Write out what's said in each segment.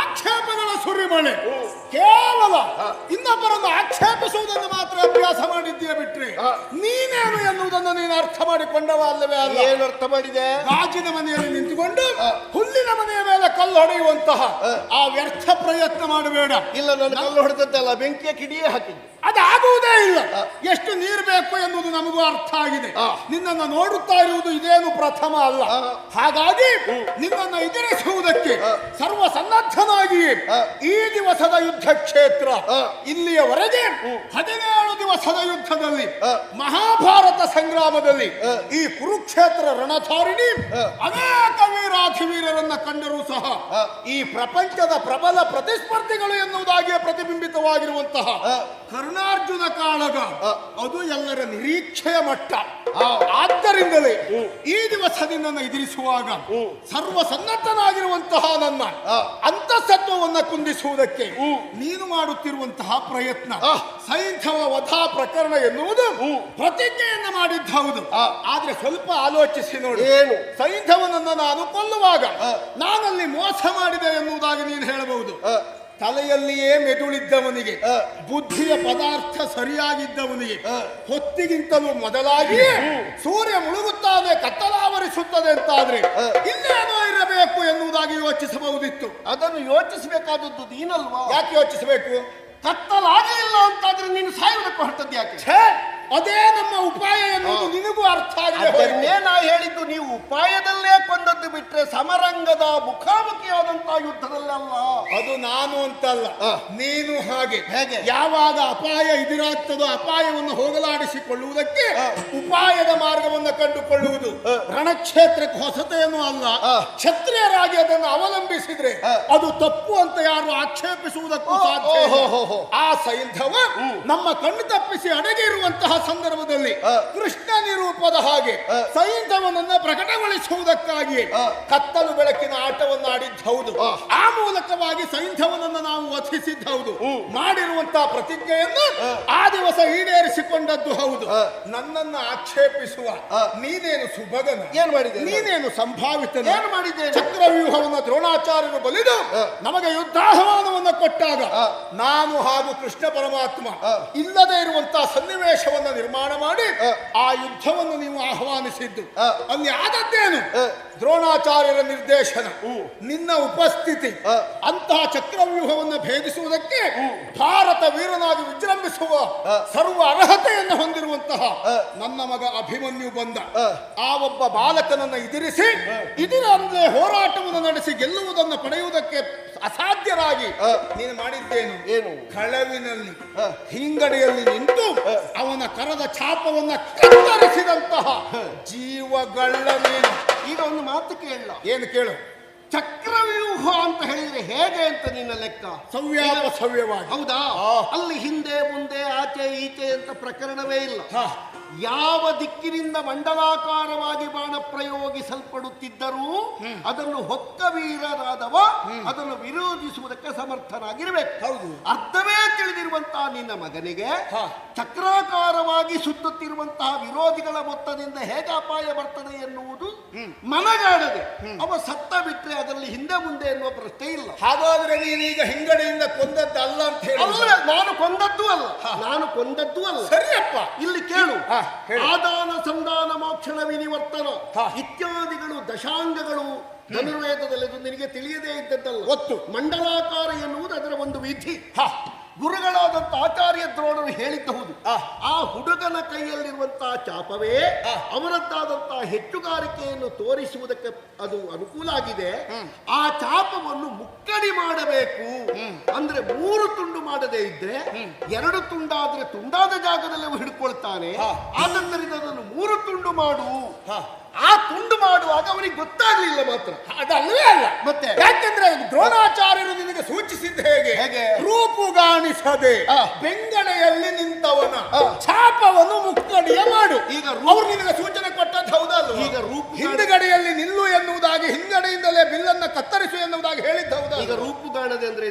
ಆಕ್ಷೇಪಗಳ ಸುರಿಮಳೆ. ಕೇವಲ ಇನ್ನೊಬ್ಬರನ್ನು ಆಕ್ಷೇಪಿಸುವುದನ್ನು ಮಾತ್ರ ಅಭ್ಯಾಸ ಮಾಡಿದ್ದೀಯ ಬಿಟ್ರೆ. ನೀನೇನು ಎನ್ನುವುದನ್ನು ನೀನು ಅರ್ಥ ಮಾಡಿಕೊಂಡವ ಅಲ್ಲವೇ ಅಲ್ಲ? ಏನು ಅರ್ಥ ಮಾಡಿದೆ? ಗಾಜಿನ ಮನೆಯಲ್ಲಿ ನಿಂತುಕೊಂಡು ಹುಲ್ಲಿನ ಮನೆಯ ಮೇಲೆ ಕಲ್ಲು ಹೊಡೆಯುವಂತಹ ಆ ವ್ಯರ್ಥ ಪ್ರಯತ್ನ ಮಾಡಬೇಡ ಇಲ್ಲ ನನ್ನ ಕಲ್ಲು ಹೊಡೆದದ್ದಲ್ಲ ಬೆಂಕಿಯ ಕಿಡಿಯೇ ಹಾಕಿದ್ದೆ. ಅದಾಗುವುದೇ ಇಲ್ಲ. ಎಷ್ಟು ನೀರು ಬೇಕು ಎನ್ನುವುದು ನಮಗೂ ಅರ್ಥ ಆಗಿದೆ. ನಿನ್ನನ್ನು ನೋಡುತ್ತಾ ಇರುವುದು ಇದೇನು ಪ್ರಥಮ ಅಲ್ಲ. ಹಾಗಾಗಿ ನಿನ್ನನ್ನು ಎದುರಿಸುವುದಕ್ಕೆ ಸರ್ವ ಸನ್ನದ್ಧನಾಗಿ ಈ ದಿವಸದ ಯುದ್ಧ ಕ್ಷೇತ್ರ. ಆ. ಇಲ್ಲಿಯವರೆಗೆ ಹದಿನೇಳು ದಿವಸದ ಯುದ್ಧದಲ್ಲಿ. ಮಹಾಭಾರತ ಸಂಗ್ರಾಮದಲ್ಲಿ ಈ ಕುರುಕ್ಷೇತ್ರ ರಣಧಾರಿಣಿ ಅನೇಕ ವೀರಾಧಿವೀರರನ್ನ ಕಂಡರೂ ಸಹ ಈ ಪ್ರಪಂಚದ ಪ್ರಬಲ ಪ್ರತಿಸ್ಪರ್ಧಿಗಳು ಎನ್ನುವುದಾಗಿಯೇ ಪ್ರತಿಬಿಂಬಿತವಾಗಿರುವಂತಹ ಕರ್ಣಾರ್ಜುನ ಕಾಳಗ ಅದು ಎಲ್ಲರ ನಿರೀಕ್ಷೆಯ ಮಟ್ಟ. ಆದ್ದರಿಂದಲೇ ಈ ದಿವಸದಿಂದ ಎದುರಿಸುವಾಗ ಸರ್ವ ಸನ್ನದ್ಧನಾಗಿರುವಂತಹ ನನ್ನ ಅಂತಸತ್ವವನ್ನ ಕುಂದಿಸುವುದಕ್ಕೆ ನೀನು ಮಾಡುತ್ತಿರುವಂತಹ ಪ್ರಯತ್ನ. ಸೈಂಧವ ವಧಾ ಪ್ರಕರಣ ಎನ್ನುವುದು ಪ್ರತಿಜ್ಞೆಯನ್ನ ಮಾಡಿದ್ದ ಹೌದು. ಆದ್ರೆ ಸ್ವಲ್ಪ ಆಲೋಚಿಸಿ ನೋಡಿ. ಏನು? ಸೈಂಧವನನ್ನ ನಾನು ಕೊಲ್ಲುವಾಗ ನಾನಲ್ಲಿ ಮೋಸ ಮಾಡಿದೆ ಎನ್ನುವುದಾಗಿ ನೀನು ತಲೆಯಲ್ಲಿಯೇ ಮೆದುಳಿದ್ದವನಿಗೆ ಬುದ್ಧಿಯ ಪದಾರ್ಥ ಸರಿಯಾಗಿದ್ದವನಿಗೆ ಹೊತ್ತಿಗಿಂತಲೂ ಮೊದಲಾಗಿ ಸೂರ್ಯ ಮುಳುಗುತ್ತಾನೆ ಕತ್ತಲಾವರಿಸುತ್ತದೆ ಅಂತಾದ್ರೆ ಇಲ್ಲೇನೋ ಇರಬೇಕು ಎನ್ನುವುದಾಗಿ ಯೋಚಿಸಬಹುದಿತ್ತು. ಅದನ್ನು ಯೋಚಿಸಬೇಕಾದದ್ದು ನೀನಲ್ವಾ? ಯಾಕೆ ಯೋಚಿಸಬೇಕು? ಕತ್ತಲಾಗಲಿಲ್ಲ ಅಂತಾದ್ರೆ ನೀನು ಸಾಯುವುದಕ್ಕೆ ಹೊರಟದ್ದು ಯಾಕೆ? ಅದೇ ನಮ್ಮ ಉಪಾಯ ಎನ್ನುವುದು ನಿನಗೂ ಅರ್ಥ ಆಗಿದೆ ನಾ ಹೇಳಿದ್ದು ನೀವು ಉಪಾಯದಲ್ಲೇ ಕೊಂದದ್ದು ಬಿಟ್ರೆ ಸಮರಂಗದ ಮುಖಾಮುಖಿಯಾದಂತಹ ಯುದ್ಧದಲ್ಲಲ್ಲ? ಅದು ನಾನು ಅಂತಲ್ಲ ನೀನು ಹಾಗೆ. ಹೇಗೆ? ಯಾವಾಗ ಅಪಾಯ ಎದುರಾಗ್ತದೋ ಅಪಾಯವನ್ನು ಹೋಗಲಾಡಿಸಿಕೊಳ್ಳುವುದಕ್ಕೆ ಉಪಾಯದ ಮಾರ್ಗವನ್ನು ಕಂಡುಕೊಳ್ಳುವುದು ರಣಕ್ಷೇತ್ರಕ್ಕೆ ಹೊಸತೇನೂ ಅಲ್ಲ. ಕ್ಷತ್ರಿಯರಾಗಿ ಅದನ್ನು ಅವಲಂಬಿಸಿದ್ರೆ ಅದು ತಪ್ಪು ಅಂತ ಯಾರು ಆಕ್ಷೇಪಿಸುವುದಕ್ಕೂ ಸಾಧ್ಯ. ಆ ಸೈಂಧವ ನಮ್ಮ ಕಣ್ಣು ತಪ್ಪಿಸಿ ಅಡಗಿರುವಂತಹ ಸಂದರ್ಭದಲ್ಲಿ ಕೃಷ್ಣ ನಿರೂಪದ ಹಾಗೆ ಸೈಂಧವನನ್ನ ಪ್ರಕಟಗೊಳಿಸುವುದಕ್ಕಾಗಿ ಕತ್ತಲು ಬೆಳಕಿನ ಆಟವನ್ನು ಆಡಿದ್ದೌದು ಆ ಮೂಲಕವಾಗಿ ಸೈಂಧವನನ್ನ ನಾವು ವಚಿಸಿದ್ದೌದು ಮಾಡಿರುವಂತಹ ಪ್ರತಿಜ್ಞೆಯನ್ನು ಆ ದಿವಸ ಈಡೇರಿಸಿಕೊಂಡದ್ದು ಹೌದು. ನನ್ನನ್ನು ಆಕ್ಷೇಪಿಸುವ ನೀನೇನು ಸುಭಗನ? ಏನ್ ಮಾಡಿದೆ ನಾನು? ನೀನೇನು ಸಂಭಾವಿತ ಏನು ಮಾಡಿದ್ದೇನೆ? ಚಕ್ರವ್ಯೂಹವನ್ನು ದ್ರೋಣಾಚಾರ್ಯರು ಬಲಿದು ನಮಗೆ ಯುದ್ಧಾಹ್ವಾನವನ್ನು ಕೊಟ್ಟಾಗ ನಾನು ಹಾಗೂ ಕೃಷ್ಣ ಪರಮಾತ್ಮ ಇಲ್ಲದೆ ಇರುವಂತಹ ಸನ್ನಿವೇಶವನ್ನು ನಿರ್ಮಾಣ ಮಾಡಿ ಆ ಯುದ್ಧವನ್ನು ನೀವು ಆಹ್ವಾನಿಸಿದ್ದು. ಅಲ್ಲಿ ಆದದ್ದೇನು? ದ್ರೋಣಾಚಾರ್ಯರ ನಿರ್ದೇಶನ. ನಿನ್ನ ಉಪಸ್ಥಿತಿ. ಅಂತಹ ಚಕ್ರವ್ಯೂಹವನ್ನು ಭೇದಿಸುವುದಕ್ಕೆ ಭಾರತ ವೀರನಾಗಿ ವಿಜೃಂಭಿಸುವ ಸರ್ವ ಅರ್ಹತೆಯನ್ನು ಹೊಂದಿರುವಂತಹ ನನ್ನ ಮಗ ಅಭಿಮನ್ಯು ಬಂದ. ಆ ಒಬ್ಬ ಬಾಲಕನನ್ನ ಎದುರಿಸಿ ಅಂದ್ರೆ ಹೋರಾಟವನ್ನು ನಡೆಸಿ ಗೆಲ್ಲುವುದನ್ನು ಪಡೆಯುವುದಕ್ಕೆ ಅಸಾಧ್ಯರಾಗಿ ನೀನು ಮಾಡಿದ್ದೇನು? ಏನು? ಕಳವಿನಲ್ಲಿ ಹಿಂಗಡೆಯಲ್ಲಿ ನಿಂತು ಅವನ ಕರದ ಛಾಪವನ್ನ ಕತ್ತರಿಸಿದಂತಹ ಜೀವಗಳ ಈಗ ಒಂದು ಮಾತು ಕೇಳ ಏನು ಕೇಳು? ಚಕ್ರವ್ಯೂಹ ಅಂತ ಹೇಳಿದ್ರೆ ಹೇಗೆ ಅಂತ ನಿನ್ನ ಲೆಕ್ಕ? ಸವ್ಯಾಪ ಸವ್ಯವಾಗಿ. ಹೌದಾ? ಅಲ್ಲಿ ಹಿಂದೆ ಮುಂದೆ ಆಚೆ ಈಚೆ ಅಂತ ಪ್ರಕರಣವೇ ಇಲ್ಲ. ಯಾವ ದಿಕ್ಕಿನಿಂದ ಮಂಡಲಾಕಾರವಾಗಿ ಬಾಣ ಪ್ರಯೋಗಿಸಲ್ಪಡುತ್ತಿದ್ದರೂ ಅದನ್ನು ಹೊಕ್ಕ ವೀರರಾದವ ಅದನ್ನು ವಿರೋಧಿಸುವುದಕ್ಕೆ ಸಮರ್ಥನಾಗಿರಬೇಕು. ಹೌದು. ಅರ್ಥವೇ ತಿಳಿದಿರುವಂತಹ ನಿನ್ನ ಮಗನಿಗೆ ಚಕ್ರಾಕಾರವಾಗಿ ಸುತ್ತುತ್ತಿರುವಂತಹ ವಿರೋಧಿಗಳ ಮೊತ್ತದಿಂದ ಹೇಗೆ ಅಪಾಯ ಬರ್ತದೆ ಎನ್ನುವುದು ಮನಗಾಡದೆ ಅವ ಸತ್ತ ಬಿಟ್ಟರೆ ಅದರಲ್ಲಿ ಹಿಂದೆ ಮುಂದೆ ಎನ್ನುವ ಪ್ರಶ್ನೆ ಇಲ್ಲ. ಹಾಗಾದ್ರೆ ನೀನೀಗ ಹಿಂಗಡೆಯಿಂದ ಕೊಂದದ್ದಲ್ಲ ಅಂತ ಹೇಳಿ. ಅಲ್ಲ ನಾನು ಕೊಂದದ್ದು ಅಲ್ಲ. ನಾನು ಕೊಂದದ್ದು ಅಲ್ಲ. ಸರಿಯಪ್ಪ. ಇಲ್ಲಿ ಕೇಳು. ಆದಾನ ಸಂದಾನ ಮೋಕ್ಷಣ ವಿನಿವರ್ತನ ಇತ್ಯಾದಿಗಳು ದಶಾಂಗಗಳು ಧನುರ್ವೇದದಲ್ಲಿ ನಿನಗೆ ತಿಳಿಯದೇ ಇದ್ದದ್ದಲ್ಲ. ಒತ್ತು. ಮಂಡಲಾಕಾರ ಎನ್ನುವುದು ಅದರ ಒಂದು ವಿಧಿ. ಹಾ. ಗುರುಗಳಾದಂತ ಆಚಾರ್ಯ ದ್ರೋಣರು ಹೇಳಿದ್ದಹುದು ಆ. ಆ ಹುಡುಗನ ಕೈಯಲ್ಲಿರುವಂತಹ ಚಾಪವೇ ಅವರದ್ದಾದಂತಹ ಹೆಚ್ಚುಗಾರಿಕೆಯನ್ನು ತೋರಿಸುವುದಕ್ಕೆ ಅದು ಅನುಕೂಲ ಆಗಿದೆ. ಆ ಚಾಪವನ್ನು ಮುಕ್ಕಡಿ ಮಾಡಬೇಕು. ಅಂದ್ರೆ ಮೂರು ತುಂಡು ಮಾಡದೇ ಇದ್ರೆ ಎರಡು ತುಂಡಾದ್ರೆ ತುಂಡಾದ ಜಾಗದಲ್ಲಿ ಹಿಡ್ಕೊಳ್ತಾನೆ. ಆದ್ದರಿಂದ ಅದನ್ನು ಮೂರು ತುಂಡು ಮಾಡು. ಆ ತುಂಡು ಮಾಡುವಾಗ ಅವನಿಗೆ ಗೊತ್ತಾಗ್ಲಿಲ್ಲ ಮಾತ್ರ ಅದಲ್ಲವೇ ಅಲ್ಲ ಮತ್ತೆ? ಯಾಕೆಂದ್ರೆ ದ್ರೋಣಾಚಾರ್ಯರು ನಿನಗೆ ಸೂಚಿಸಿದ್ದ ಹೇಗೆ ಹೇಗೆ? ರೂಪುಗಾಣಿಸದೆ ಆ. ಬೆಂಗಡೆಯಲ್ಲಿ ನಿಂತವನ. ಛಾಪವನ್ನು ಮುಕ್ಕಡಿಯ ಮಾಡು ಈಗ ಅವ್ರು ನಿನಗೆ ಸೂಚನೆ ಕೊಟ್ಟದ್ದು ಹೌದಲ್ವ? ಈಗ ರೂಪ ಹಿಂದುಗಡೆಯಲ್ಲಿ ನಿಲ್ಲು ಎನ್ನುವುದಾಗಿ ಹಿಂದಡೆಯಿಂದಲೇ ಬಿಲ್ಲನ್ನ ಕತ್ತರಿಸು ಎನ್ನುವುದಾಗಿ ಹೇಳಿದ್ದ ಹೌದಾ ಈಗ ರೂಪು ಕಾಣದೆ ಅಂದ್ರೆ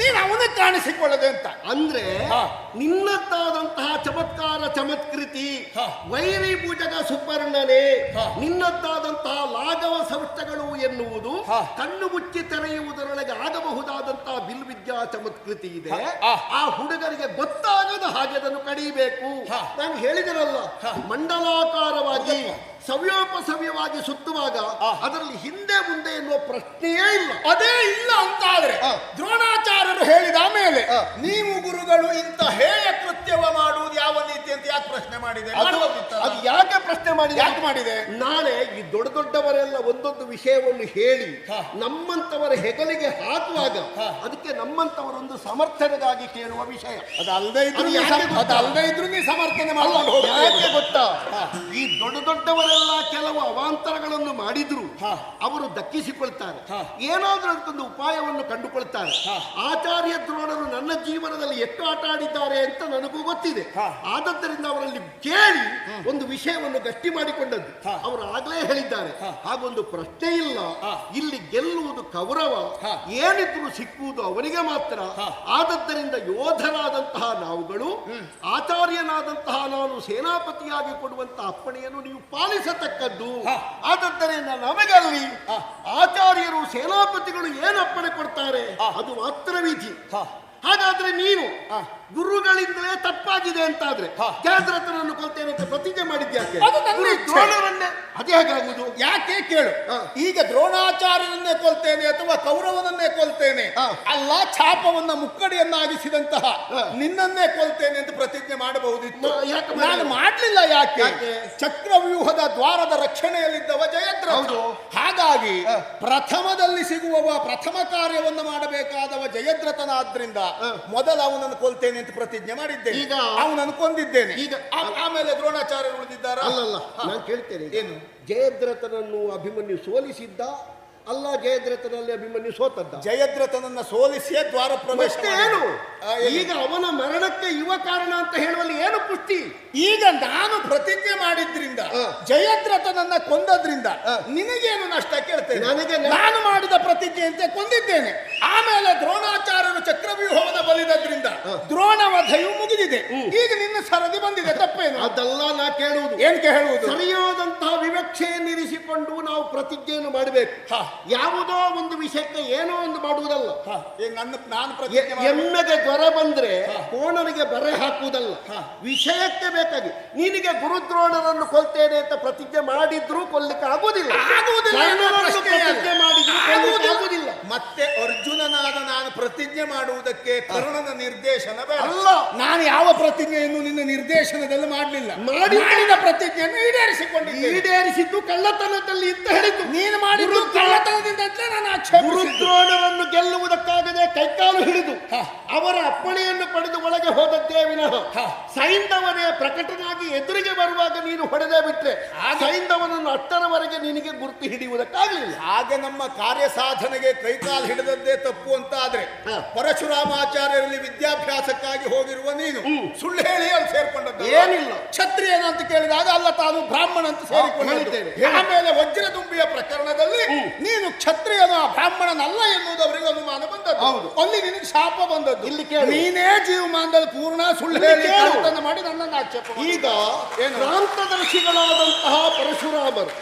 ನೀನು ಅವನೇ ಕಾಣಿಸಿಕೊಳ್ಳದೆ ಅಂತ. ಅಂದ್ರೆ ನಿನ್ನತ್ತಾದಂತಹ ನಿನ್ನದ್ದಾದಂತಹ ಚಮತ್ಕಾರ ಚಮತ್ಕೃತಿ. ವೈರಿ ಪೂಜಕ ಸುಪರ್ಣನೆ. ನಿನ್ನದ್ದಾದಂತಹ ಲಾಘವ ಎನ್ನುವುದು. ಕಣ್ಣು ಮುಚ್ಚಿ ತೆರೆಯುವುದರೊಳಗೆ ಚಮತ್ಕೃತಿ ಇದೆ ಆ. ಹುಡುಗರಿಗೆ ಗೊತ್ತಾಗದ ಹಾಗೆ ಅದನ್ನು ಕಡಿಬೇಕು. ನಾನು ಹೇಳಿದಿರಲ್ಲ ಮಂಡಲಾಕಾರವಾಗಿ ಸವ್ಯೋಪಸವ್ಯವಾಗಿ ಸುತ್ತುವಾಗ. ಅದರಲ್ಲಿ ಹಿಂದೆ ಮುಂದೆ ಎನ್ನುವ ಪ್ರಶ್ನೆಯೇ ಇಲ್ಲ ಅದೇ ಇಲ್ಲ ಅಂತ ಆದ್ರೆ ಆ. ದ್ರೋಣಾಚಾರ್ಯರು ಹೇಳಿದ ಮೇಲೆ ನೀವು ಗುರುಗಳು ಇಂಥ ಹೇಯ ಕೃತ್ಯವ ಮಾಡುವುದು ಯಾವ ರೀತಿ ಅಂತ ಯಾಕೆ ಪ್ರಶ್ನೆ ಮಾಡಿದೆ? ಅದು ಯಾಕೆ ಪ್ರಶ್ನೆ ಮಾಡಿ ಯಾಕೆ ಮಾಡಿದೆ? ನಾಳೆ ಈ ದೊಡ್ಡ ದೊಡ್ಡವರೆಲ್ಲ ಒಂದೊಂದು ವಿಷಯವನ್ನು ಹೇಳಿ ನಮ್ಮಂತವರ ಹೆಗಲಿಗೆ ಹಾಕುವಾಗ ಅದಕ್ಕೆ ನಮ್ಮಂತವರೊಂದು ಸಮರ್ಥನೆಗಾಗಿ ಕೇಳುವ ವಿಷಯ. ಅದು ಅಲ್ಲದೆ ಇದ್ರು ಅದು ನೀ ಯಾಕೆ ಸಮ- ಗೊತ್ತಾ? ಅದು ಅಲ್ಲದೆ ಇದ್ರು ನೀ ಸಮರ್ಥನೆ ಮಾಡುವ ಯಾಕೆ ಗೊತ್ತಾ? ಈ ದೊಡ್ಡ ದೊಡ್ಡವರೆಲ್ಲ ಕೆಲವು ಅವಾಂತರಗಳನ್ನು ಮಾಡಿದ್ರು. ಅವರು ದಕ್ಕಿಸಿಕೊಳ್ತಾರೆ. ಏನಾದರೂ ಅದಕ್ಕೊಂದು ಉಪಾಯವನ್ನು ಕಂಡುಕೊಳ್ತಾರೆ. ಹ. ಆಚಾರ್ಯ ದ್ರೋಣರು ನನ್ನ ಜೀವನದಲ್ಲಿ ಎಷ್ಟು ಆಟ ಆಡಿದ್ದಾರೆ ಅಂತ ನನಗೂ ಗೊತ್ತಿದೆ ಆದ್ದರಿಂದ ಆದದ್ದರಿಂದ ಅವರಲ್ಲಿ ಕೇಳಿ ಒಂದು ವಿಷಯವನ್ನು ಗಟ್ಟಿ ಮಾಡಿಕೊಂಡದ್ದು ಅವರು ಆಗ್ಲೇ ಹೇಳಿದ್ದಾರೆ. ಹಾಗೊಂದು ಪ್ರಶ್ನೆ ಇಲ್ಲ. ಇಲ್ಲಿ ಗೆಲ್ಲುವುದು ಕೌರವ. ಏನಿದ್ರು ಸಿಕ್ಕುವುದು ಅವನಿಗೆ ಮಾತ್ರ. ಆದದ್ದರಿಂದ ಯೋಧರಾದಂತಹ ನಾವುಗಳು ಆಚಾರ್ಯನಾದಂತಹ ನಾನು ಸೇನಾಪತಿಯಾಗಿ ಕೊಡುವಂತಹ ಅಪ್ಪಣೆಯನ್ನು ನೀವು ಪಾಲಿಸತಕ್ಕದ್ದು. ಆದದ್ದರಿಂದ ನಮಗಲ್ಲಿ. ಸೇನಾಪತಿಗಳು ಏನು ಅಪ್ಪಣೆ ಕೊಡ್ತಾರೆ. ಅದು ಮಾತ್ರ ವಿಧಿ. ಹಾಗಾದ್ರೆ ನೀನು ಹ. ಗುರುಗಳಿಂದಲೇ ತಪ್ಪಾಗಿದೆ ಅಂತ ಆದ್ರೆ ಕ್ಯಾಸರತ್ನನ್ನು ಕೊಲ್ತೇನೆ ಅಂತ ಪ್ರತಿಜ್ಞೆ ಮಾಡಿದ್ಯಾಕೆ. ದ್ರೋಣರನ್ನೇ ಅದೇ ಹೇಗಾಗುವುದು ಯಾಕೆ ಕೇಳು. ಈಗ ದ್ರೋಣಾಚಾರ್ಯರನ್ನೇ ಕೊಲ್ತೇನೆ ಅಥವಾ ಕೌರವನನ್ನೇ ಕೊಲ್ತೇನೆ ಹ. ಅಲ್ಲ ಛಾಪವನ್ನ ಮುಕ್ಕಡಿಯನ್ನಾಗಿಸಿದಂತಹ. ನಿನ್ನನ್ನೇ ಕೊಲ್ತೇನೆ ಅಂತ ಪ್ರತಿಜ್ಞೆ ಮಾಡಬಹುದಿತ್ತು ನಾನು ಮಾಡಲಿಲ್ಲ? ಯಾಕೆ? ಚಕ್ರವ್ಯೂಹದ ದ್ವಾರದ ರಕ್ಷಣೆಯಲ್ಲಿದ್ದವ ಜಯದ್ರಥ ಹೌದು. ಹಾಗಾಗಿ. ಪ್ರಥಮದಲ್ಲಿ ಸಿಗುವವ ಪ್ರಥಮ ಕಾರ್ಯವನ್ನು ಮಾಡಬೇಕಾದವ ಜಯದ್ರಥನಾದ್ರಿಂದ. ಮೊದಲು ಅವನನ್ನು ಕೊಲ್ತೇನೆ ಅಂತ ಪ್ರತಿಜ್ಞೆ ಮಾಡಿದ್ದೇನೆ. ಈಗ- ಅವನು ಅನ್ಕೊಂಡಿದ್ದೇನೆ. ಈಗ- ಆಮೇಲೆ ದ್ರೋಣಾಚಾರ್ಯ ಉಳಿದಿದ್ದಾರ? ಅಲ್ಲಲ್ಲ ನಾನು ಕೇಳ್ತೇನೆ ಏನು? ಜಯದ್ರಥನನ್ನು ಅಭಿಮನ್ಯು ಸೋಲಿಸಿದ್ದ ಅಲ್ಲ ಜಯದ್ರಥನಲ್ಲಿ ಅಭಿಮನ್ಯು ಸೋತದ್ದ ಜಯದ್ರಥನನ್ನ ಸೋಲಿಸಿಯೇ ದ್ವಾರ ಪ್ರವೇಶ ಏನು? ಈಗ ಅವನ ಮರಣಕ್ಕೆ ಯುವ ಕಾರಣ ಅಂತ ಹೇಳುವಲ್ಲಿ ಏನು ಪುಷ್ಟಿ? ಈಗ ನಾನು ಪ್ರತಿಜ್ಞೆ ಮಾಡಿದ್ರಿಂದ. ಜಯದ್ರಥನನ್ನ ಕೊಂದದ್ರಿಂದ. ನಿನಗೇನು ನಷ್ಟ ಕೇಳ್ತೇನೆ? ನನಗೆ ನಾನು ಮಾಡಿದ ಪ್ರತಿಜ್ಞೆಯಂತೆ ಕೊಂದಿದ್ದೇನೆ. ಆಮೇಲೆ ದ್ರೋಣಾಚಾರ್ಯರು ಚಕ್ರವ್ಯೂಹವನ ಬಲಿದ್ರಿಂದ ದ್ರೋಣ ವಧೆಯು ಮುಗಿದಿದೆ. ಈಗ ನಿನ್ನ ಸರದಿ ಬಂದಿದೆ ತಪ್ಪೇನು? ಅದಲ್ಲ ನಾ ಕೇಳುವುದು. ಏನ್ ಕೇಳುವುದು? ಸರಿಯಾದಂತಹ ನಾವು ಪ್ರತಿಜ್ಞೆಯನ್ನು ಮಾಡಬೇಕು. ಹಾ. ಯಾವುದೋ ಒಂದು ವಿಷಯಕ್ಕೆ ಏನೋ ಒಂದು ಮಾಡುವುದಲ್ಲ. ಹ, ಈಗ ನನ್ನ ನಾನು ಪ್ರತಿಜ್ಞೆ ಮಾಡಿ- ಎಮ್ಮೆಗೆ ಜ್ವರ ಬಂದ್ರೆ. ಕೋಣನಿಗೆ ಬರೆ ಹಾಕುವುದಲ್ಲ. ವಿಷಯಕ್ಕೆ ಬೇಕಾಗಿ. ನಿನಗೆ ಗುರುದ್ರೋಣರನ್ನು ಕೊಲ್ತೇನೆ ಅಂತ ಪ್ರತಿಜ್ಞೆ ಮಾಡಿದ್ರೂ ಕೊಲ್ಲಿಕ್ಕೆ ಆಗುವುದಿಲ್ಲ. ಆಗುವುದಿಲ್ಲ. ಎನ್ನುವ ಕರ್ಣನನ್ನು ಪ್ರಶ್ನೆಯೇ ಅಲ್ಲ. ಪ್ರತಿಜ್ಞೆ ಮಾಡಿದ್ರು ಕೊಲ್ಲಿಕ್ಕೆ ಆಗುವುದಿಲ್ಲ. ಮತ್ತೆ ಅರ್ಜುನನಾದ ನಾನು ಪ್ರತಿಜ್ಞೆ ಮಾಡುವುದಕ್ಕೆ ಕರ್ಣನ ನಿರ್ದೇಶನ ಬೇಡ. ಅಲ್ಲ. ನಾನು ಯಾವ ಪ್ರತಿಜ್ಞೆಯನ್ನು ನಿನ್ನ ನಿರ್ದೇಶನದಲ್ಲಿ ಮಾಡಲಿಲ್ಲ. ಮಾಡಿ- ಮಾಡಿದ ಪ್ರತಿಜ್ಞೆಯನ್ನು ಈಡೇರಿಸಿಕೊಂಡಿದ್ದೆ ಈಡೇರಿಸಿದ್ದು ಕಳ್ಳತನದಲ್ಲಿ ಅಂತ ನೀನು ಮಾಡಿದ್ದು ಕಳ್ಳತನದಿಂದ ಅಂತ ನಾನು ಆಕ್ಷೇಪಿಸಿದ್ದು ಗೆಲ್ಲುವುದಕ್ಕಾಗದೆ ಕೈಕಾಲು ಹಿಡಿದು. ಅವರ ಅಪ್ಪಣೆಯನ್ನು ಪಡೆದು ಒಳಗೆ ಹೋದದ್ದೇ ವಿನಃ ಹ. ಪ್ರಕಟನಾಗಿ ಎದುರಿಗೆ ಬರುವಾಗ ನೀನು ಹೊಡೆದೇ ಬಿಟ್ರೆ ಸೈಂಧವನನ್ನು ಅಟ್ಟರವರೆಗೆ ನಿನಗೆ ಗುರುತು ಹಿಡಿಯುವುದಕ್ಕಾಗಲಿಲ್ಲ ಹಾಗೆ ನಮ್ಮ ಕಾರ್ಯ ಸಾಧನೆಗೆ ಕೈಕಾಲು ಹಿಡಿದದ್ದೇ ತಪ್ಪು ಅಂತ ಆದ್ರೆ. ಪರಶುರಾಮಾಚಾರ್ಯರಲ್ಲಿ ವಿದ್ಯಾಭ್ಯಾಸಕ್ಕಾಗಿ ಹೋಗಿರುವ ನೀನು. ಸುಳ್ಳು ಹೇಳಿ ಅಲ್ಲಿ ಸೇರ್ಕೊಂಡದ್ದು ಏನಿಲ್ಲ. ಕ್ಷತ್ರಿಯನ ಅಂತ ಕೇಳಿದಾಗ ಅಲ್ಲ ತಾನು ಬ್ರಾಹ್ಮಣ ಅಂತ ಸೇರಿಕೊಂಡಿದ್ದೇನೆ ಆಮೇಲೆ ವಜ್ರ ತುಂಬಿಯ ಪ್ರಕರಣದಲ್ಲಿ ನೀನು ಕ್ಷತ್ರಿಯನ ಬ್ರಾಹ್ಮಣನಲ್ಲ ಎನ್ನುವುದು ಅವರಿಗೆ ಅನುಮಾನ ಬಂದದ್ದು ಹೌದು. ಅಲ್ಲಿ ನಿನಗೆ ಶಾಪ ಬಂದದ್ದು ಇಲ್ಲಿ ಕೇಳಿ ನೀನೇ ಜೀವಮಾನದಲ್ಲಿ ಪೂರ್ಣ ಸುಳ್ಳು ಹೇಳಿ. ಮಾಡಿ ನನ್ನನ್ನು. ಈಗ? ಕ್ರಾಂತದರ್ಶಿಗಳಾದಂತಹ ಪರಶುರಾಮರು.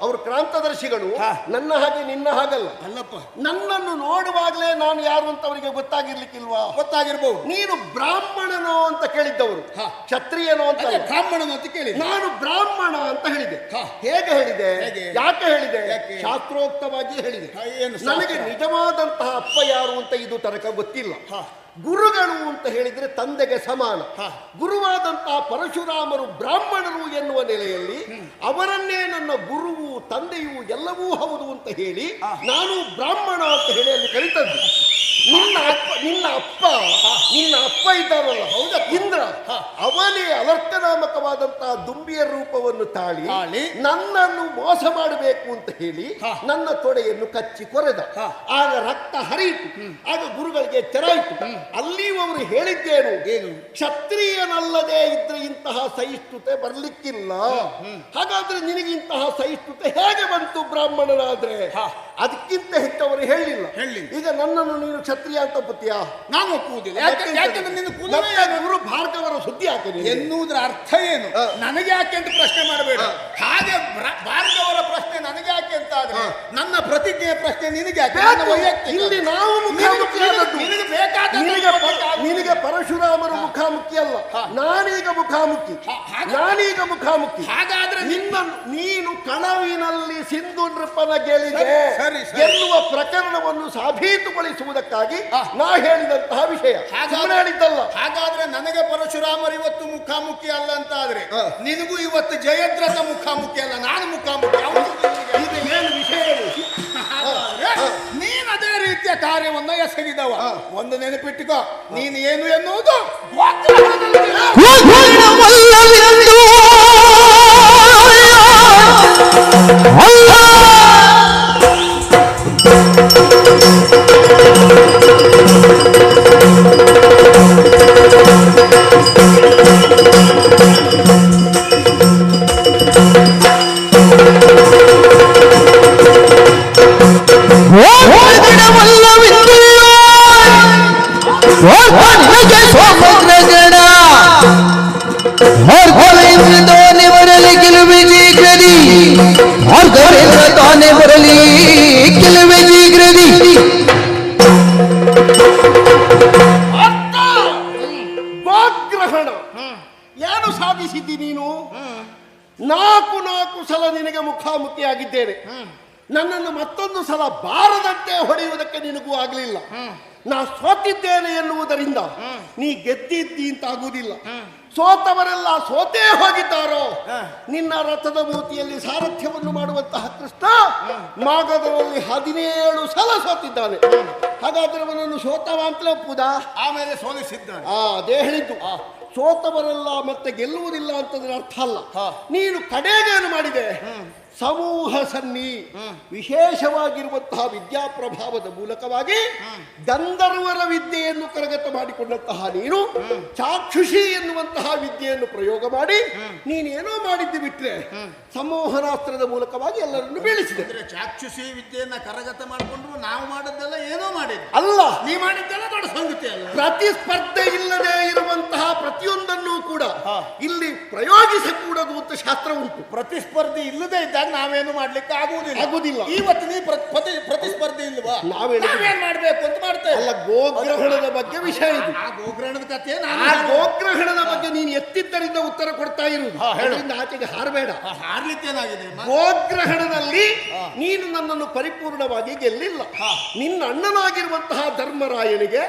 ಅವರು ಕ್ರಾಂತದರ್ಶಿಗಳು. ನನ್ನ ಹಾಗೆ ನಿನ್ನ ಹಾಗಲ್ಲ. ಅಲ್ಲಪ್ಪ. ನನ್ನನ್ನು ನೋಡುವಾಗಲೇ ನಾನು ಯಾರು ಅಂತ ಅವರಿಗೆ ಗೊತ್ತಾಗಿರ್ಲಿಕ್ಕಿಲ್ವಾ? ಗೊತ್ತಾಗಿರ್ಬಹುದು ನೀನು ಬ್ರಾಹ್ಮಣನೋ ಅಂತ ಕೇಳಿದ್ದವರು. ಕ್ಷತ್ರಿಯನು ಅಂತ. ಬ್ರಾಹ್ಮಣನು ಅಂತ ಕೇಳಿ ನಾನು ಬ್ರಾಹ್ಮಣ ಅಂತ ಹೇಳಿದೆ. ಹೇಗೆ ಹೇಳಿದೆ? ಯಾಕೆ ಹೇಳಿದೆ? ಶಾಸ್ತ್ರೋಕ್ತವಾಗಿ ಹೇಳಿದೆ. ನನಗೆ ನಿಜವಾದಂತಹ ಅಪ್ಪ ಯಾರು ಅಂತ ಇದು ತನಕ ಗೊತ್ತಿಲ್ಲ. ಗುರುಗಳು ಅಂತ ಹೇಳಿದ್ರೆ ತಂದೆಗೆ ಸಮಾನ. ಗುರುವಾದಂತಹ ಪರಶುರಾಮರು ಬ್ರಾಹ್ಮಣರು ಎನ್ನುವ ನೆಲೆಯಲ್ಲಿ ಅವರನ್ನೇ ನನ್ನ ಗುರುವು ತಂದೆಯು ಎಲ್ಲವೂ ಹೌದು ಅಂತ ಹೇಳಿ ನಾನು ಬ್ರಾಹ್ಮಣ ಅಂತ ಹೇಳಿ ಅಲ್ಲಿ ಕಲಿತದ್ದು ನಿನ್ನ ಅಪ್ಪ ನಿನ್ನ ಅಪ್ಪ ನಿನ್ನ ಅಪ್ಪ ಇದ್ದಾರಲ್ಲ ಹೌದಾ? ಇಂದ್ರ ಅವನೇ ಅಲರ್ಕನಾಮಕವಾದಂತಹ ದುಂಬಿಯ ರೂಪವನ್ನು ತಾಳಿ. ನನ್ನನ್ನು ಮೋಸ ಮಾಡಬೇಕು ಅಂತ ಹೇಳಿ ನನ್ನ ತೊಡೆಯನ್ನು ಕಚ್ಚಿ ಕೊರೆದ. ಆಗ ರಕ್ತ ಹರಿಯಿತು. ಆಗ ಗುರುಗಳಿಗೆ ತೆರಾಯಿತು. ಅಲ್ಲಿಯೂ ಅವರು ಹೇಳಿದ್ದೇನು ಏನು? ಕ್ಷತ್ರಿಯನಲ್ಲದೆ ಇದ್ರೆ ಇಂತಹ ಸಹಿಷ್ಣುತೆ ಬರ್ಲಿಕ್ಕಿಲ್ಲ ಹಾಗಾದ್ರೆ ನಿನಗೆ ಇಂತಹ ಸಹಿಷ್ಣುತೆ ಹೇಗೆ ಬಂತು ಬ್ರಾಹ್ಮಣರಾದ್ರೆ. ಅದಕ್ಕಿಂತ ಹೆಚ್ಚು ಅವರು ಹೇಳಿಲ್ಲ. ಈಗ ನನ್ನನ್ನು ನೀನು ಕ್ಷತ್ರಿಯ ಅಂತ ಒಪ್ಪುತ್ತೀಯಾ ನಾನು ಒಪ್ಪುವುದಿಲ್ಲ ಯಾಕೆ ಯಾಕೆಂದ್ರೆ? ಭಾರ್ಗವರ ಸುದ್ದಿ ಹಾಕಿದೆ ನೀನು. ಎನ್ನುವುದರ ಅರ್ಥ ಏನು ನನಗೆ ಯಾಕೆ ಅಂತ ಪ್ರಶ್ನೆ ಮಾಡಬೇಡ ಹ. ಹಾಗೆ ಬ್ರ- ಭಾರ್ಗವರ ಪ್ರಶ್ನೆ ನನಗೆ ಯಾಕೆ ಅಂತ ಆದ್ರೆ ಹ. ನನ್ನ ಪ್ರತಿಜ್ಞೆಯ ಪ್ರಶ್ನೆ ನಿನಗೆ. ಇಲ್ಲಿ ನಾವು ನಿನಗೆ- ಬೇಕಾದ ಮುಖಾಮುಖಿ ಅಲ್ಲ. ನಾನೀಗ ಮುಖಾಮುಖಿ. ನಾನೀಗ ಮುಖಾಮುಖಿ. ಹಾಗಾದ್ರೆ ನಿನ್ನ ನೀನು ಕಣವಿನಲ್ಲಿ ಸಿಂಧು ನೃಪನ ಗೆಲಿದೆ ಎನ್ನುವ ಪ್ರಕರಣವನ್ನು ಸಾಬೀತುಗೊಳಿಸುವುದಕ್ಕಾಗಿ. ನಾ ಹೇಳಿದಂತಹ ವಿಷಯ. ಹೇಳಿದ್ದಲ್ಲ. ಹಾಗಾದ್ರೆ ನನಗೆ ಪರಶುರಾಮರು ಇವತ್ತು ಮುಖಾಮುಖಿ ಅಲ್ಲ ಅಂತ ಆದ್ರೆ. ನಿನಗೂ ಇವತ್ತು ಜಯದ್ರಥ ಮುಖಾಮುಖಿ ಅಲ್ಲ. ನಾನು ಮುಖಾಮುಖಿ. ಅವನು ಇದು ಏನು ವಿಷಯ ನೀನ್ ಅದೇ ರೀತಿಯ ಕಾರ್ಯವನ್ನ ಎಸಗಿದವ. ಒಂದು ನೆನಪಿಟ್ಟುಕೋ ನೀನು ಏನು ಎನ್ನುವುದು? ಅಲ್ಲ ಮುಖಾಮುಖಿಯಾಗಿದ್ದೇನೆ ನನ್ನನ್ನು ಮತ್ತೊಂದು ಸಲ ಬಾರದಂತೆ ಹೊಡೆಯುವುದಕ್ಕೆ ನಿನಗೂ ಆಗಲಿಲ್ಲ. ನಾ ಸೋತಿದ್ದೇನೆ ಎನ್ನುವುದರಿಂದ ನೀ ಗೆದ್ದಿದ್ದಿ ಅಂತ ಆಗುವುದಿಲ್ಲ ಸೋತವರೆಲ್ಲ ಸೋತೇ ಹೋಗಿದ್ದಾರೋ? ನಿನ್ನ ರಥದ ಮೂತಿಯಲ್ಲಿ ಸಾರಥ್ಯವನ್ನು ಮಾಡುವಂತಹ ಕೃಷ್ಣ ಮಾಗದರಲ್ಲಿ ಹದಿನೇಳು ಸಲ ಸೋತಿದ್ದಾನೆ. ಹಾಗಾದ್ರೆ ಅವನನ್ನು ಸೋತವ ಅಂತಲೇ ಒಪ್ಪುದಾ ಆಮೇಲೆ ಸೋಲಿಸಿದ್ದಾನೆ. ಆ ಅದೇ ಹೇಳಿದ್ದು. ಸೋತವರೆಲ್ಲ ಮತ್ತೆ ಗೆಲ್ಲುವುದಿಲ್ಲ ಅಂತಂದ್ರೆ ಅರ್ಥ ಅಲ್ಲ. ನೀನು ಕಡೆಗೇನು ಮಾಡಿದೆ? ಸಮೂಹ ಸನ್ನಿ ವಿಶೇಷವಾಗಿರುವಂತಹ ವಿದ್ಯಾಪ್ರಭಾವದ ಮೂಲಕವಾಗಿ ಗಂಧರ್ವರ ವಿದ್ಯೆಯನ್ನು ಕರಗತ ಮಾಡಿಕೊಂಡಂತಹ ನೀನು ಚಾಕ್ಷುಷಿ ಎನ್ನುವಂತಹ ವಿದ್ಯೆಯನ್ನು ಪ್ರಯೋಗ ಮಾಡಿ ನೀನೇನೋ ಮಾಡಿದ್ದು ಬಿಟ್ರೆ ಸಮೂಹನಾಸ್ತ್ರದ ಮೂಲಕವಾಗಿ ಎಲ್ಲರನ್ನು ಬೀಳಿಸಿದೆ. ಚಾಕ್ಷುಷಿ ವಿದ್ಯೆಯನ್ನ ಕರಗತ ಮಾಡಿಕೊಂಡು ನಾವು ಮಾಡಿದ್ದೆಲ್ಲ ಏನೋ ಮಾಡಿದ್ವಿ ಅಲ್ಲ. ನೀ ಮಾಡಿದ್ದೆಲ್ಲ ದೊಡ್ಡ ಸಂಗತಿ ಅಲ್ಲ. ಪ್ರತಿಸ್ಪರ್ಧೆ ಇಲ್ಲದೆ ಇರುವಂತಹ ಪ್ರತಿಯೊಂದನ್ನು ಕೂಡ ಇಲ್ಲಿ ಪ್ರಯೋಗಿಸಕೂಡದು ಅಂತ ಶಾಸ್ತ್ರ ಉಂಟು. ಪ್ರತಿಸ್ಪರ್ಧಿ ಇಲ್ಲದೆ ಇದ್ದಾಗ ನಾವೇನು ಮಾಡ್ಲಿಕ್ಕೆ ಆಗುವುದಿಲ್ಲ. ಆಗುವುದಿಲ್ಲ. ಇವತ್ತು ನೀ ಪ್ರ- ಪ್ರತಿ- ಪ್ರತಿಸ್ಪರ್ಧಿ ಇಲ್ವಾ? ನಾವ್ ಏನ್ ನಾವೇನ್ ಮಾಡ್ಬೇಕು ಅಂತ ಮಾಡ್ತೇವೆ. ಅಲ್ಲ ಗೋಗ್ರಹಣದ ಬಗ್ಗೆ ವಿಷಯ ಇದು. ಆ ಗೋಗ್ರಹಣದ ಕಥೆ ಆ ಗೋಗ್ರಹಣದ ಬಗ್ಗೆ ನೀನು ಎತ್ತಿದ್ದರಿಂದ ಉತ್ತರ ಕೊಡ್ತಾ ಇರುವುದು ಹೇಳಿಂದ ಆಚೆಗೆ ಹಾರಬೇಡ. ಹಾರ್ಲಿಕ್ಕೇನಾಗಿದೆ ಏನಾಗಿದೆ? ಗೋಗ್ರಹಣದಲ್ಲಿ ನೀನು ನನ್ನನ್ನು ಪರಿಪೂರ್ಣವಾಗಿ ಗೆಲ್ಲಿಲ್ಲ. ನಿನ್ನ ಅಣ್ಣನಾಗಿರುವಂತಹ ಧರ್ಮರಾಯನಿಗೆ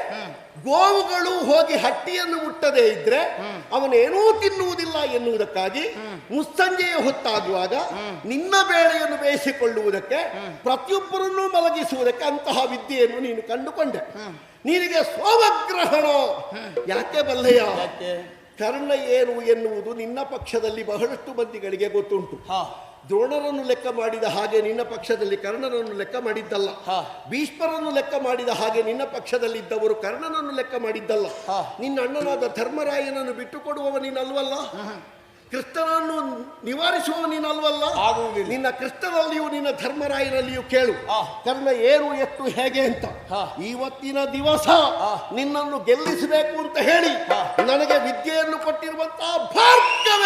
ಗೋವುಗಳು ಹೋಗಿ ಹಟ್ಟಿಯನ್ನು ಮುಟ್ಟದೇ ಇದ್ರೆ ಅವನೇನೂ ತಿನ್ನುವುದಿಲ್ಲ ಎನ್ನುವುದಕ್ಕಾಗಿ ಮುಸ್ಸಂಜೆಯ ಹೊತ್ತಾಗುವಾಗ ನಿನ್ನ ಬೇಳೆಯನ್ನು ಬೇಯಿಸಿಕೊಳ್ಳುವುದಕ್ಕೆ ಪ್ರತಿಯೊಬ್ಬರನ್ನೂ ಮಲಗಿಸುವುದಕ್ಕೆ ಅಂತಹ ವಿದ್ಯೆಯನ್ನು ನೀನು ಕಂಡುಕೊಂಡೆ. ನಿನಗೆ ಸೋಮಗ್ರಹಣ. ಯಾಕೆ ಬಲ್ಲೆಯ? ಕರ್ಣ ಏನು ಎನ್ನುವುದು ನಿನ್ನ ಪಕ್ಷದಲ್ಲಿ ಬಹಳಷ್ಟು ಮಂದಿಗಳಿಗೆ ಗೊತ್ತುಂಟು. ದ್ರೋಣರನ್ನು ಲೆಕ್ಕ ಮಾಡಿದ ಹಾಗೆ ನಿನ್ನ ಪಕ್ಷದಲ್ಲಿ ಕರ್ಣನನ್ನು ಲೆಕ್ಕ ಮಾಡಿದ್ದಲ್ಲ. ಭೀಷ್ಮರನ್ನು ಲೆಕ್ಕ ಮಾಡಿದ ಹಾಗೆ ನಿನ್ನ ಪಕ್ಷದಲ್ಲಿದ್ದವರು ಕರ್ಣನನ್ನು ಲೆಕ್ಕ ಮಾಡಿದ್ದಲ್ಲ. ನಿನ್ನ ಅಣ್ಣನಾದ ಧರ್ಮರಾಯನನ್ನು ಬಿಟ್ಟುಕೊಡುವವ ನೀನಲ್ವಲ್ಲ? ಕ್ರಿಸ್ತನನ್ನು ನಿವಾರಿಸುವ ನೀನಲ್ವಲ್ಲ. ನಿನ್ನ ಕ್ರಿಸ್ತನಲ್ಲಿಯೂ ನಿನ್ನ ಧರ್ಮರಾಯನಲ್ಲಿಯೂ ಕೇಳು. ಕರ್ಣ ಏನು ಎತ್ತು ಹೇಗೆ ಅಂತ. ಇವತ್ತಿನ ದಿವಸ ನಿನ್ನನ್ನು ಗೆಲ್ಲಿಸಬೇಕು ಅಂತ ಹೇಳಿ ನನಗೆ ವಿದ್ಯೆಯನ್ನು ಕೊಟ್ಟಿರುವಂತಹ ಭಾರ್ಗವೇಂದ್ರವನ್ನು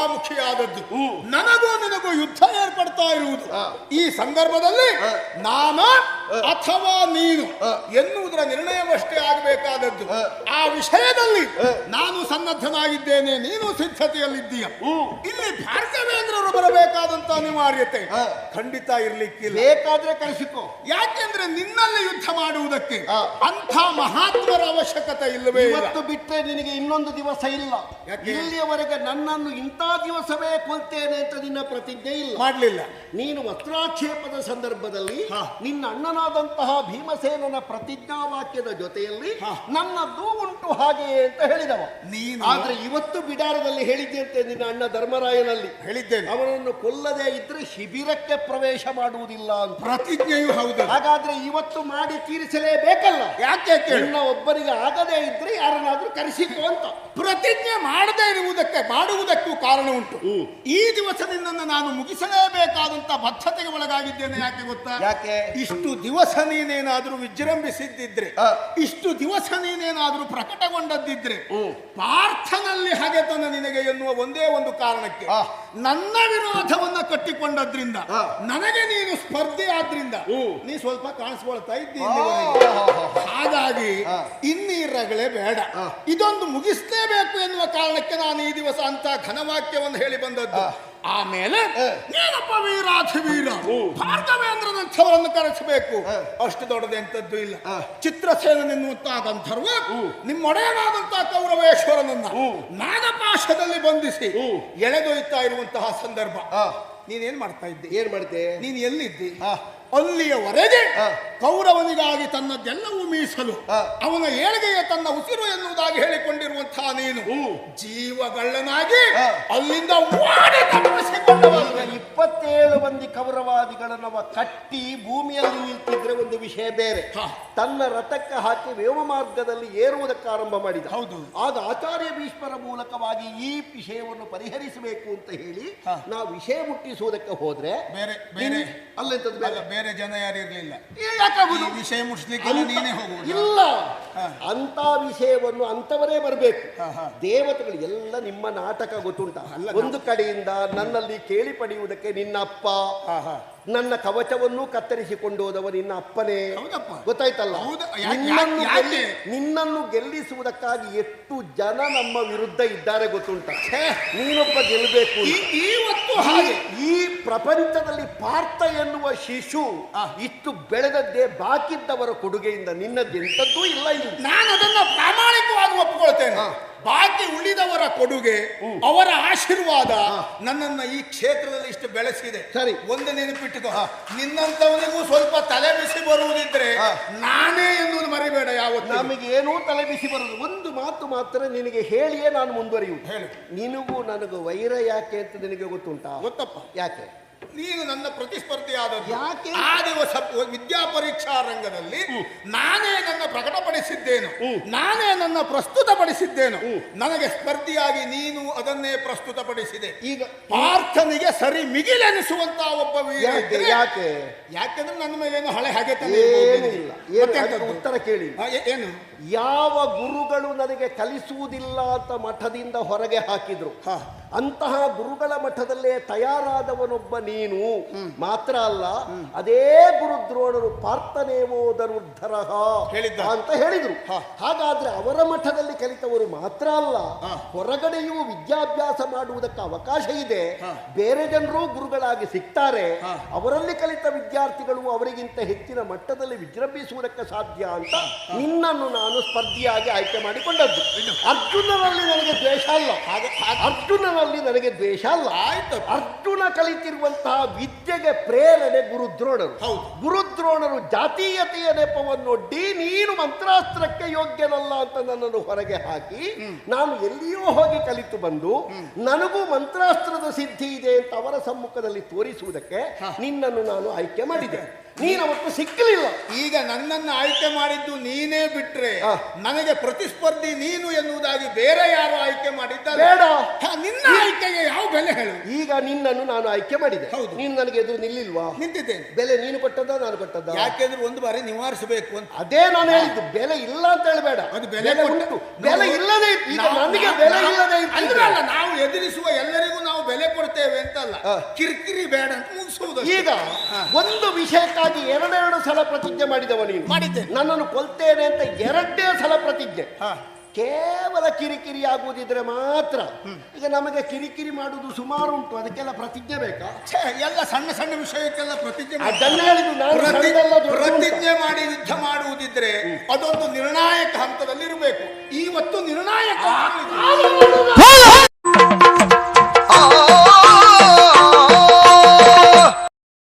ಮುಖಾಮುಖಿಯಾದದ್ದು. ನನಗೂ ನಿನಗೂ ಯುದ್ಧ ಏರ್ಪಡ್ತಾ ಇರುವುದು. ಈ ಸಂದರ್ಭದಲ್ಲಿ ನಾನು ಅಥವಾ ನೀನು ಎನ್ನುವುದರ ನಿರ್ಣಯವಷ್ಟೇ ಆಗಬೇಕಾದದ್ದು. ಆ ವಿಷಯದಲ್ಲಿ ನಾನು ಸನ್ನದ್ಧನಾಗಿದ್ದೇನೆ ನೀನು ಸಿದ್ಧತೆಯಲ್ಲಿದ್ದೀಯ. ಇಲ್ಲಿ ಭಾರ್ಗವೇಂದ್ರರು ಬರಬೇಕಾದಂತ ಅನಿವಾರ್ಯತೆ ಖಂಡಿತ ಇರ್ಲಿಕ್ಕಿಲ್ಲ. ಬೇಕಾದ್ರೆ ಕಳಿಸಿಕೋ ಯಾಕೆಂದ್ರೆ ನಿನ್ನಲ್ಲಿ ಯುದ್ಧ ಮಾಡುವುದಕ್ಕೆ ಅಂಥ ಮಹಾತ್ಮರ ಅವಶ್ಯಕತೆ ಇಲ್ಲವೇ ಇಲ್ಲ. ಇವತ್ತು ಬಿಟ್ಟರೆ ನಿನಗೆ ಇನ್ನೊಂದು ದಿವಸ ಇಲ್ಲ? ಇಲ್ಲಿಯವರೆಗೆ ನನ್ನನ್ನು ಇಂಥ ದಿವಸವೇ ಕೊಲ್ತೇನೆ ಅಂತ ನಿನ್ನ ಪ್ರತಿಜ್ಞೆ ಇಲ್ಲ. ಮಾಡಲಿಲ್ಲ. ನೀನು ವಸ್ತ್ರಾಕ್ಷೇಪದ ಸಂದರ್ಭದಲ್ಲಿ ನಿನ್ನ ನಿನ್ನ ಅಣ್ಣನಾದಂತಹ ಭೀಮಸೇನನ ಪ್ರತಿಜ್ಞಾ ವಾಕ್ಯದ ಜೊತೆಯಲ್ಲಿ. ನನ್ನದ್ದು ಉಂಟು ಹಾಗೆಯೇ ಅಂತ ಹೇಳಿದವ. ನೀನು ಆದ್ರೆ ಇವತ್ತು ಬಿಡಾರದಲ್ಲಿ ಹೇಳಿದ್ದಂತೆ ನಿನ್ನ ಅಣ್ಣ ಧರ್ಮರಾಯನಲ್ಲಿ. ಹೇಳಿದ್ದೇನೆ. ಅವನನ್ನು ಕೊಲ್ಲದೆ ಇದ್ರೆ ಶಿಬಿರಕ್ಕೆ ಪ್ರವೇಶ ಮಾಡುವುದಿಲ್ಲ ಅಂತ. ಪ್ರತಿಜ್ಞೆಯು ಹೌದು. ಹಾಗಾದ್ರೆ ಇವತ್ತು ಮಾಡಿ ತೀರಿಸಲೇಬೇಕಲ್ಲ? ಯಾಕೆ ಅಣ್ಣ ನಿನ್ನ ಒಬ್ಬರಿಗೆ ಆಗದೇ ಇದ್ರೆ ಯಾರನ್ನಾದ್ರೂ ಕರೆಸಿತು ಅಂತ. ಪ್ರತಿಜ್ಞೆ ಮಾಡದೇ ಇರುವುದಕ್ಕೆ ಮಾಡುವುದಕ್ಕೂ ಕಾರಣ ಉಂಟು. ಈ ದಿವಸದಿಂದ ನಾನು ಮುಗಿಸಲೇಬೇಕಾದಂತ ಬದ್ಧತೆಗೆ ಒಳಗಾಗಿದ್ದೇನೆ ಯಾಕೆ ಗೊತ್ತಾ? ಯಾಕೆ? ಇಷ್ಟು ದಿವಸ ನೀನೇನಾದ್ರೂ ವಿಜೃಂಭಿಸಿದ್ದಿದ್ರೆ ಇಷ್ಟು ದಿವಸ ನೀನೇನಾದ್ರೂ ಪ್ರಕಟಗೊಂಡದ್ದಿದ್ರೆ ಪಾರ್ಥನಲ್ಲಿ ಹಗೆತನ ನಿನಗೆ ಎನ್ನುವ ಒಂದೇ ಒಂದು ಕಾರಣಕ್ಕೆ. ನನ್ನ ವಿರೋಧವನ್ನ ಕಟ್ಟಿಕೊಂಡದ್ರಿಂದ ನನಗೆ ನೀನು ಸ್ಪರ್ಧೆ ಆದ್ರಿಂದ. ನೀ ಸ್ವಲ್ಪ ಕಾಣಿಸ್ಕೊಳ್ತಾ ಇದ್ದೀನಿ. ಹಾಗಾಗಿ. ಇನ್ನೀರಗಳೇ ಬೇಡ ಇದೊಂದು ಮುಗಿಸ್ಲೇಬೇಕು ಎನ್ನುವ ಕಾರಣಕ್ಕೆ ನಾನು ಈ ದಿವಸ ಅಂತ ಘನವಾಕ್ಯವನ್ನು ಹೇಳಿ ಬಂದದ್ದು. ಆಮೇಲೆ ಏನಪ್ಪ ವೀರಾಧಿವೀರ ಹ್ಮ್. ಭಾರ್ಗವೇಂದ್ರನಂಥವರನ್ನು ಕರೆಸಬೇಕು ಅಷ್ಟು ದೊಡ್ಡದೆಂತದ್ದು ಇಲ್ಲ. ಚಿತ್ರಸೇನೆನ್ನುವಂತಹ ಗಂಧರ್ವ. ನಿಮ್ಮೊಡೆಯನಾದಂತಹ ಕೌರವೇಶ್ವರನನ್ನ ನಾಗಪಾಶದಲ್ಲಿ ಬಂಧಿಸಿ. ಎಳೆದೊಯ್ತಾ ಇರುವಂತಹ ಸಂದರ್ಭ. ನೀನೇನ್ ಮಾಡ್ತಾ ಇದ್ದಿ? ಏನ್ ಮಾಡ್ತೇ ನೀನು ಎಲ್ಲಿದ್ದಿ. ಅಲ್ಲಿಯವರೆಗೆ. ಕೌರವನಿಗಾಗಿ ತನ್ನದೆಲ್ಲವೂ ಮೀಸಲು. ಅವನ ಏಳಿಗೆಯ ತನ್ನ ಉಸಿರು ಎನ್ನುವುದಾಗಿ ಹೇಳಿಕೊಂಡಿರುವಂತಹ ನೀನು. ಜೀವಗಳ್ಳನಾಗಿ ಅಲ್ಲಿಂದ ಇಪ್ಪತ್ತೇಳು ಮಂದಿ ಕೌರವಾದಿಗಳನ್ನು ಕಟ್ಟಿ ಭೂಮಿಯಲ್ಲಿ ನಿಂತಿದ್ರೆ ಒಂದು ವಿಷಯ ಬೇರೆ. ತನ್ನ ರಥಕ್ಕೆ ಹಾಕಿ ವ್ಯೋಮ ಮಾರ್ಗದಲ್ಲಿ ಏರುವುದಕ್ಕೆ ಆರಂಭ ಮಾಡಿದ ಹೌದು. ಆಗ ಆಚಾರ್ಯ ಭೀಷ್ಮರ ಮೂಲಕವಾಗಿ ಈ ವಿಷಯವನ್ನು ಪರಿಹರಿಸಬೇಕು ಅಂತ ಹೇಳಿ. ನಾವು ವಿಷಯ ಮುಟ್ಟಿಸುವುದಕ್ಕೆ ಹೋದ್ರೆ ಬೇರೆ ಬೇರೆ ಇನ್- ಬೇರೆ ಅಲ್ಲ, ಬೇರೆ ಜನ ಯಾರು ಇರಲಿಲ್ಲ ಯಾಕಾಗುದು? ವಿಷಯ ಮುಟ್ಟಿಸಲಿಕ್ಕೆ ನೀನೇ ಹೋಗುವುದು ಇಲ್ಲ. ಅಂತ ವಿಷಯವನ್ನು ಅಂತವರೇ ಬರಬೇಕು. ದೇವತೆಗಳು ಎಲ್ಲ ನಿಮ್ಮ ನಾಟಕ ಗೊತ್ತುಂಟ ಒಂದು ಕಡೆಯಿಂದ ನನ್ನಲ್ಲಿ ಕೇಳಿ ಪಡೆಯುವುದಕ್ಕೆ ನಿನ್ನಪ್ಪ. ನನ್ನ ಕವಚವನ್ನು ಕತ್ತರಿಸಿಕೊಂಡು ಹೋದವ ನಿನ್ನ ಅಪ್ಪನೇ. ಹೌದಪ್ಪ. ಗೊತ್ತಾಯ್ತಲ್ಲ. ನಿನ್ನನ್ನು ಗೆಲ್ಲಿಸುವುದಕ್ಕಾಗಿ ಎಷ್ಟು ಜನ ನಮ್ಮ ವಿರುದ್ಧ ಇದ್ದಾರೆ ಗೊತ್ತುಂಟ? ನೀನೊಬ್ಬ ಗೆಲ್ಲಬೇಕು. ಈ- ಇವತ್ತು ಹಾಗೆ. ಈ ಪ್ರಪಂಚದಲ್ಲಿ ಪಾರ್ಥ ಎನ್ನುವ ಶಿಶು. ಇಷ್ಟು ಬೆಳೆದದ್ದೇ ಬಾಕಿದ್ದವರ ಕೊಡುಗೆಯಿಂದ ನಿನ್ನದ್ದೆಂಥದ್ದೂ ಇಲ್ಲ ಇಲ್ಲಿ. ನಾನು ಅದನ್ನು ಪ್ರಾಮಾಣಿಕವಾಗಿ ಒಪ್ಪಿಕೊಳ್ತೇನೆ. ಬಾಕಿ ಉಳಿದವರ ಕೊಡುಗೆ ಅವರ ಆಶೀರ್ವಾದ ನನ್ನನ್ನು ಈ ಕ್ಷೇತ್ರದಲ್ಲಿ ಇಷ್ಟು ಬೆಳೆಸಿದೆ. ಸರಿ. ಒಂದು ನೆನಪಿಟ್ಟುಕೋ. ನಿನ್ನಂತವನಿಗೂ ಸ್ವಲ್ಪ ತಲೆ ಬಿಸಿ ಬರುವುದಿದ್ರೆ. ನಾನೇ ಎಂದು ಮರಿಬೇಡ ಯಾವತ್ತು. ನಮಗೆ ಏನೂ ತಲೆ ಬಿಸಿ ಬರೋದು ಒಂದು ಮಾತು ಮಾತ್ರ ನಿನಗೆ ಹೇಳಿಯೇ ನಾನು ಮುಂದುವರಿಯುವುದು. ಹೇಳು. ನಿನಗೂ ನನಗೂ ವೈರ ಯಾಕೆ ಅಂತ ನಿನಗೆ ಗೊತ್ತುಂಟಾ? ಗೊತ್ತಪ್ಪ. ಯಾಕೆ? ನೀನು ನನ್ನ ಪ್ರತಿಸ್ಪರ್ಧಿಯಾದ ಯಾಕೆ? ಆ ದಿವಸ ವಿದ್ಯಾ ಪರೀಕ್ಷಾ ರಂಗದಲ್ಲಿ ನಾನೇ ನನ್ನ ಪ್ರಕಟಪಡಿಸಿದ್ದೇನು. ನಾನೇ ನನ್ನ ಪ್ರಸ್ತುತಪಡಿಸಿದ್ದೇನು. ನನಗೆ ಸ್ಪರ್ಧಿಯಾಗಿ ನೀನು ಅದನ್ನೇ ಪ್ರಸ್ತುತಪಡಿಸಿದೆ. ಈಗ ಪಾರ್ಥನಿಗೆ ಸರಿ ಮಿಗಿಲೆನಿಸುವಂತ ಒಬ್ಬ ವೀರ ಯಾಕೆ? ಯಾಕೆಂದ್ರೆ ನನ್ನ ಮೇಲೇನು ಹಳೆ ಹಾಗೆ ಉತ್ತರ ಕೇಳಿ. ಏನು? ಯಾವ ಗುರುಗಳು ನನಗೆ ಕಲಿಸುವುದಿಲ್ಲ ಅಂತ ಮಠದಿಂದ ಹೊರಗೆ ಹಾಕಿದ್ರು. ಅಂತಹ ಗುರುಗಳ ಮಠದಲ್ಲೇ ತಯಾರಾದವನೊಬ್ಬ ನೀನು. ಮಾತ್ರ ಅಲ್ಲ ಅದೇ ಗುರುದ್ರೋಣರು ಪಾರ್ಥನೇವೋ. ಅಂತ ಹೇಳಿದ್ರು. ಹಾಗಾದ್ರೆ ಅವರ ಮಠದಲ್ಲಿ ಕಲಿತವರು ಮಾತ್ರ ಅಲ್ಲ ಹೊರಗಡೆಯೂ ವಿದ್ಯಾಭ್ಯಾಸ ಮಾಡುವುದಕ್ಕೆ ಅವಕಾಶ ಇದೆ. ಬೇರೆ ಜನರು ಗುರುಗಳಾಗಿ ಸಿಗ್ತಾರೆ. ಅವರಲ್ಲಿ ಕಲಿತ ವಿದ್ಯಾರ್ಥಿಗಳು ಅವರಿಗಿಂತ ಹೆಚ್ಚಿನ ಮಟ್ಟದಲ್ಲಿ ವಿಜೃಂಭಿಸುವುದಕ್ಕೆ ಸಾಧ್ಯ ಅಂತ ನಿನ್ನನ್ನು ನಾನು ಸ್ಪರ್ಧಿಯಾಗಿ ಆಯ್ಕೆ ಮಾಡಿಕೊಂಡದ್ದು. ಅರ್ಜುನನಲ್ಲಿ ನನಗೆ ದ್ವೇಷ ಅಲ್ಲ. ಹಾಗೆ- ಹಾಗೆ- ಅರ್ಜುನನಲ್ಲಿ ನನಗೆ ದ್ವೇಷ ಅಲ್ಲ. ಆಯ್ತು. ಅರ್ಜುನ ಕಲಿತಿರುವಂತಹ ವಿದ್ಯೆಗೆ ಪ್ರೇರಣೆ ಗುರುದ್ರೋಣರು. ಹೌದು. ಗುರುದ್ರೋಣರು ಜಾತೀಯತೆಯ ನೆಪವನ್ನೊಡ್ಡಿ ನೀನು ಮಂತ್ರಾಸ್ತ್ರಕ್ಕೆ ಯೋಗ್ಯನಲ್ಲ ಅಂತ ನನ್ನನ್ನು ಹೊರಗೆ ಹಾಕಿ ನಾನು ಎಲ್ಲಿಯೋ ಹೋಗಿ ಕಲಿತು ಬಂದು ನನಗೂ ಮಂತ್ರಾಸ್ತ್ರದ ಸಿದ್ಧಿ ಇದೆ ಅಂತ ಅವರ ಸಮ್ಮುಖದಲ್ಲಿ ತೋರಿಸುವುದಕ್ಕೆ ನಿನ್ನನ್ನು ನಾನು ಆಯ್ಕೆ ಮಾಡಿದೆ. ನೀನು ಅವತ್ತು ಸಿಕ್ಕಲಿಲ್ಲ. ಈಗ ನನ್ನನ್ನು ಆಯ್ಕೆ ಮಾಡಿದ್ದು ನೀನೇ ಬಿಟ್ರೆ. ನನಗೆ ಪ್ರತಿಸ್ಪರ್ಧಿ ನೀನು ಎನ್ನುವುದಾಗಿ ಬೇರೆ ಯಾರು ಆಯ್ಕೆ ಮಾಡಿದ್ದಾರೆ? ಬೇಡ. ನಿನ್ನ ಆಯ್ಕೆಗೆ ಯಾವ ಬೆಲೆ ಹೇಳು? ಈಗ ನಿನ್ನನ್ನು ನಾನು ಆಯ್ಕೆ ಮಾಡಿದೆ. ಹೌದು. ನೀನು ನನಗೆ ಎದುರು ನಿಲ್ಲಿಲ್ವಾ? ನಿಂತಿದ್ದೇನೆ. ಬೆಲೆ ನೀನು ಕೊಟ್ಟದ್ದ ನಾನು ಕೊಟ್ಟದ್ದ? ಯಾಕೆಂದ್ರೆ ಒಂದು ಬಾರಿ ನಿವಾರಿಸಬೇಕು ಅಂತ. ಅದೇ ನಾನು ಹೇಳಿದ್ದು. ಬೆಲೆ ಇಲ್ಲ ಅಂತ ಹೇಳಬೇಡ. ಅದು ಬೆಲೆ ಬೆಲೆ ಇಲ್ಲದೆ ಇತ್ತು. ಈಗ ನನಗೆ ಬೆಲೆ ಇಲ್ಲದೆ ಅಂದ್ರೆ ನಾವು ಎದುರಿಸುವ ಎಲ್ಲರಿಗೂ ಕೊಡ್ತೇವೆ ಅಂತಲ್ಲ. ಕಿರಿಕಿರಿ ಬೇಡ ಅಂತ ಮುಗಿಸುವುದು ಈಗ ಒಂದು ವಿಷಯಕ್ಕಾಗಿ ಎರಡೆರಡು ಸಲ ಪ್ರತಿಜ್ಞೆ ಮಾಡಿದವ ನೀನು. ಮಾಡಿದ್ದೆ. ನನ್ನನ್ನು ಕೊಲ್ತೇನೆ ಅಂತ ಎರಡೇ ಸಲ ಪ್ರತಿಜ್ಞೆ. ಕೇವಲ ಕಿರಿಕಿರಿ ಆಗುವುದಿದ್ರೆ ಮಾತ್ರ ಈಗ ನಮಗೆ ಕಿರಿಕಿರಿ ಮಾಡುವುದು ಸುಮಾರು ಉಂಟು. ಅದಕ್ಕೆಲ್ಲ ಪ್ರತಿಜ್ಞೆ ಬೇಕಾ? ಎಲ್ಲ ಸಣ್ಣ ಸಣ್ಣ ವಿಷಯಕ್ಕೆಲ್ಲ ಪ್ರತಿಜ್ಞೆ ಪ್ರತಿಜ್ಞೆ ಮಾಡಿ ಯುದ್ಧ ಮಾಡುವುದಿದ್ರೆ ಅದೊಂದು ನಿರ್ಣಾಯಕ ಹಂತದಲ್ಲಿ ಇರಬೇಕು ಇವತ್ತು ನಿರ್ಣಾಯಕ